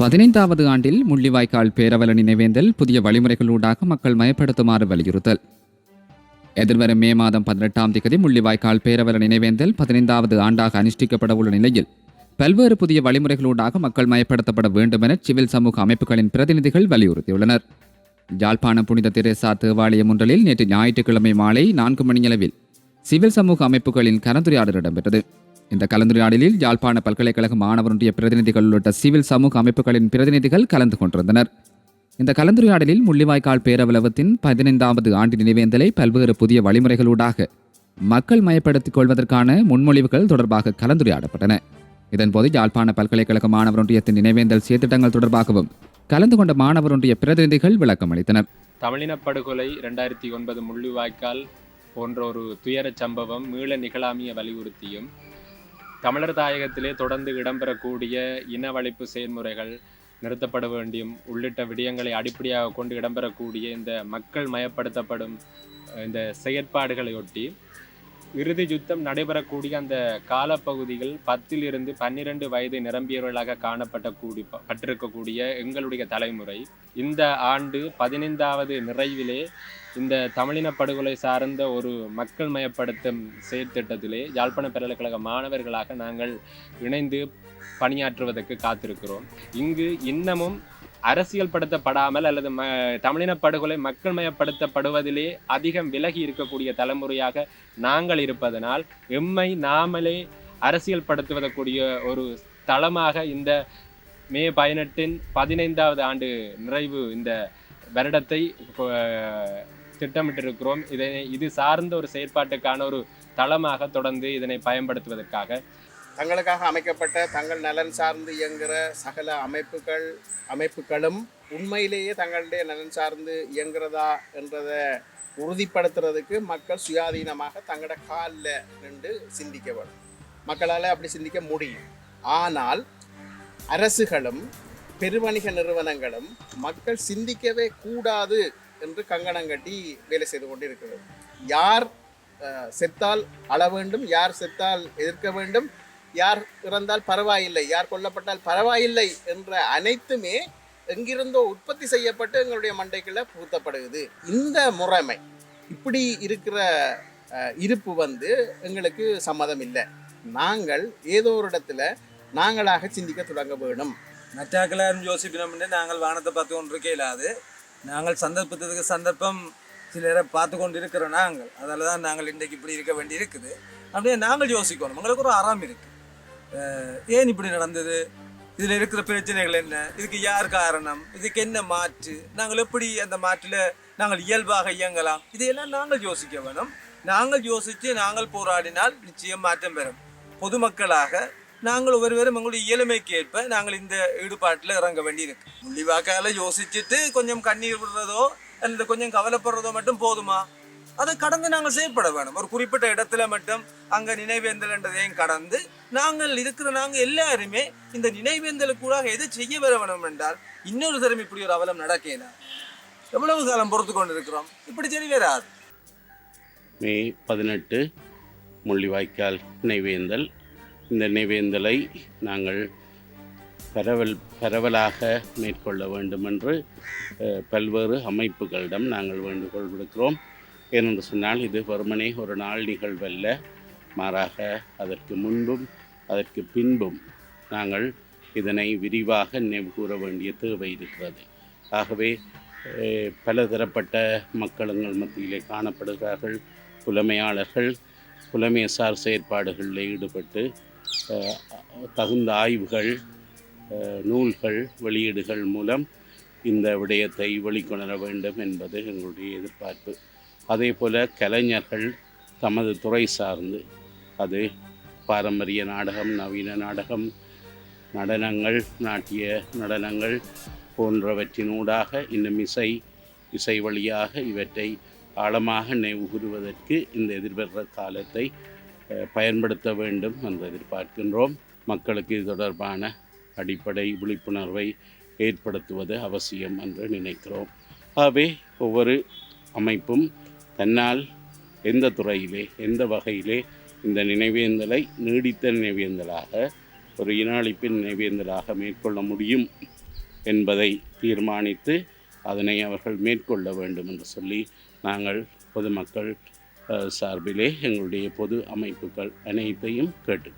பதினைந்தாவது ஆண்டில் முள்ளிவாய்க்கால் பேரவல நினைவேந்தல் புதிய வழிமுறைகளூடாக மக்கள் மயப்படுத்துமாறு வலியுறுத்தல். எதிர்வரும் மே மாதம் பதினெட்டாம் தேதி முள்ளிவாய்க்கால் பேரவல நினைவேந்தல் பதினைந்தாவது ஆண்டாக அனுஷ்டிக்கப்பட உள்ள நிலையில் பல்வேறு புதிய வழிமுறைகளூடாக மக்கள் மயப்படுத்தப்பட வேண்டும் என சிவில் சமூக அமைப்புகளின் பிரதிநிதிகள் வலியுறுத்தியுள்ளனர். யாழ்ப்பாணம் புனித தெரேசா தேவாலயம் ஒன்றலில் நேற்று ஞாயிற்றுக்கிழமை மாலை நான்கு மணியளவில் சிவில் சமூக அமைப்புகளின் கலந்துரையாடல் இடம்பெற்றது. இந்த கலந்துரையாடலில் யாழ்ப்பாண பல்கலைக்கழக மாணவருடைய பிரதிநிதிகள் உள்ளிட்ட சிவில் சமூக அமைப்புகளின் பிரதிநிதிகள் கலந்து கொண்டிருந்தனர். இந்த கலந்துரையாடலில் முள்ளிவாய்க்கால் பேரவலவத்தின் பதினைந்தாவது ஆண்டு நினைவேந்தலை பல்வேறு புதிய வழிமுறைகளூடாக மக்கள் மயப்படுத்திக் கொள்வதற்கான முன்மொழிவுகள் தொடர்பாக கலந்துரையாடப்பட்டன. இதன்போது யாழ்ப்பாண பல்கலைக்கழக மாணவர் ஒன்றியத்தின் நினைவேந்தல் சீர்திட்டங்கள் தொடர்பாகவும் கலந்து கொண்ட மாணவர் ஒன்றிய பிரதிநிதிகள் விளக்கம் அளித்தனர். தமிழினப்படுகொலை ரெண்டாயிரத்தி ஒன்பது முள்ளிவாய்க்கால் போன்ற ஒரு துயரச் சம்பவம் மீள நிகழாமிய வலியுறுத்தியும் தமிழர் தாயகத்திலே தொடர்ந்து இடம்பெறக்கூடிய இனவழிப்பு செயல்முறைகள் நிறுத்தப்பட வேண்டியும் உள்ளிட்ட விடயங்களை அடிப்படையாக கொண்டு இடம்பெறக்கூடிய இந்த மக்கள் மயப்படுத்தப்படும் இந்த செயற்பாடுகளையொட்டி இறுதி யுத்தம் நடைபெறக்கூடிய அந்த காலப்பகுதிகள் பத்திலிருந்து பன்னிரண்டு வயது நிரம்பியவர்களாக காணப்பட்ட கூடி பட்டிருக்கக்கூடிய எங்களுடைய தலைமுறை. இந்த ஆண்டு பதினைந்தாவது நிறைவிலே இந்த தமிழின படுகொலை சார்ந்த ஒரு மக்கள் மயப்படுத்தும் செயற்திட்டத்திலே யாழ்ப்பாண பல்கலைக்கழக மாணவர்களாக நாங்கள் இணைந்து பணியாற்றுவதற்கு காத்திருக்கிறோம். இங்கு இன்னமும் அரசியல் படுத்தப்படாமல் அல்லது ம தமிழின படுகொலை மக்கள் மயப்படுத்தப்படுவதிலே அதிகம் விலகி இருக்கக்கூடிய தலைமுறையாக நாங்கள் இருப்பதனால் எம்மை நாமளே அரசியல் படுத்துவதற்குரிய ஒரு தளமாக இந்த மே பதினெட்டின் பதினைந்தாவது ஆண்டு நிறைவு இந்த வருடத்தை திட்டமிட்டிருக்கிறோம். இதனை இது சார்ந்த ஒரு செயற்பாட்டுக்கான ஒரு தளமாக தொடர்ந்து இதனை பயன்படுத்துவதற்காக தங்களுக்காக அமைக்கப்பட்ட தங்கள் நலன் சார்ந்து இயங்குகிற சகல அமைப்புகள் அமைப்புகளும் உண்மையிலேயே தங்களுடைய நலன் சார்ந்து இயங்குறதா என்றதை உறுதிப்படுத்துறதுக்கு மக்கள் சுயாதீனமாக தங்களோட காலில் நின்று சிந்திக்க வேணும் மக்களால் அப்படி சிந்திக்க முடியும். ஆனால் அரசுகளும் பெருவணிக நிறுவனங்களும் மக்கள் சிந்திக்கவே கூடாது என்று கங்கணம் கட்டி வேலை செய்து கொண்டு இருக்கிறது யார் செத்தால் அள வேண்டும் யார் செத்தால் எதிர்க்க வேண்டும் யார் இறந்தால் பரவாயில்லை யார் கொல்லப்பட்டால் பரவாயில்லை என்ற அனைத்துமே எங்கிருந்தோ உற்பத்தி செய்யப்பட்டு எங்களுடைய மண்டைக்குள்ளே புகுத்தப்படுகிறது. இந்த முறைமை இப்படி இருக்கிற இருப்பு வந்து எங்களுக்கு சம்மதம் இல்லை நாங்கள் ஏதோ ஒரு இடத்துல நாங்களாக சிந்திக்க தொடங்க வேணும் மற்றாக்களாரும் யோசிப்பினோம்னு நாங்கள் வானத்தை பார்த்து கொண்டிருக்க இல்லாது நாங்கள் சந்தர்ப்பத்துக்கு சந்தர்ப்பம் சிலரை பார்த்து கொண்டு இருக்கிறோம் நாங்கள். அதில் தான் நாங்கள் இன்றைக்கு இப்படி இருக்க வேண்டி இருக்குது அப்படியே நாங்கள் யோசிக்கணும். எங்களுக்கு ஒரு அறம் இருக்குது. ஏன் இப்படி நடந்தது? இதில் இருக்கிற பிரச்சனைகள் என்ன? இதுக்கு யார் காரணம்? இதுக்கு என்ன மாற்று? நாங்கள் எப்படி அந்த மாற்றில் நாங்கள் இயல்பாக இயங்கலாம்? இதையெல்லாம் நாங்கள் யோசிக்க வேணும். நாங்கள் யோசித்து நாங்கள் போராடினால் நிச்சயம் மாற்றம் பெறும். பொதுமக்களாக நாங்கள் ஒவ்வொருவரும் எங்களுடைய இயலுமைக்கு ஏற்ப நாங்கள் இந்த ஈடுபாட்டில் இறங்க வேண்டியிருக்கு. முள்ளிவாக்கால யோசிச்சுட்டு கொஞ்சம் கண்ணீர் விடுறதோ அல்லது கொஞ்சம் கவலைப்படுறதோ மட்டும் போதுமா? அதை கடந்து நாங்கள் செயல்பட வேணும். ஒரு குறிப்பிட்ட இடத்துல மட்டும் அங்க நினைவேந்தல்ன்றதையும் கடந்து நாங்கள் இருக்கிற நாங்கள் எல்லாருமே இந்த நினைவேந்தலுக்கூடாக எது செய்ய வர என்றால் இன்னொரு தரம் இப்படி ஒரு அவலம் நடக்கலாம் எவ்வளவு காலம் பொறுத்து கொண்டு இருக்கிறோம் இப்படி சரி வராது. மே பதினெட்டு முள்ளிவாய்க்கால் நினைவேந்தல். இந்த நினைவேந்தலை நாங்கள் பரவல் பரவலாக மேற்கொள்ள வேண்டும் என்று பல்வேறு அமைப்புகளிடம் நாங்கள் வேண்டுகோள் விடுக்கிறோம். ஏனென்று சொன்னால் இது வெறுமனே ஒரு நாள் நிகழ்வல்ல. மாறாக அதற்கு முன்பும் அதற்கு பின்பும் நாங்கள் இதனை விரிவாக நினைவு கூற வேண்டிய தேவை இருக்கிறது. ஆகவே பலதரப்பட்ட மக்களுங்கள் மத்தியிலே காணப்படுகிறார்கள். புலமையாளர்கள் புலமையசார் செயற்பாடுகளில் ஈடுபட்டு தகுந்த ஆய்வுகள் நூல்கள் வெளியீடுகள் மூலம் இந்த விடயத்தை வெளிக்கொணர வேண்டும் என்பது எங்களுடைய எதிர்பார்ப்பு. அதே போல் கலைஞர்கள் தமது துறை சார்ந்து அது பாரம்பரிய நாடகம் நவீன நாடகம் நடனங்கள் நாட்டிய நடனங்கள் போன்றவற்றினூடாக இன்னும் இசை இசை வழியாக இவற்றை ஆழமாக நினைவுகூறுவதற்கு இந்த எதிர்வர்ற காலத்தை பயன்படுத்த வேண்டும் என்று எதிர்பார்க்கின்றோம். மக்களுக்கு இது தொடர்பான அடிப்படை விழிப்புணர்வை ஏற்படுத்துவது அவசியம் என்று நினைக்கிறோம். ஆகவே ஒவ்வொரு அமைப்பும் தன்னால் எந்த துறையிலே எந்த வகையிலே இந்த நினைவேந்தலை நீடித்த நினைவேந்தலாக ஒரு இனாளிப்பின் நினைவேந்தலாக மேற்கொள்ள முடியும் என்பதை தீர்மானித்து அதனை அவர்கள் மேற்கொள்ள வேண்டும் என்று சொல்லி நாங்கள் பொதுமக்கள் சார்பிலே எங்களுடைய பொது அமைப்புகள் அனைத்தையும் கேட்டுக்கொள்கிறோம்.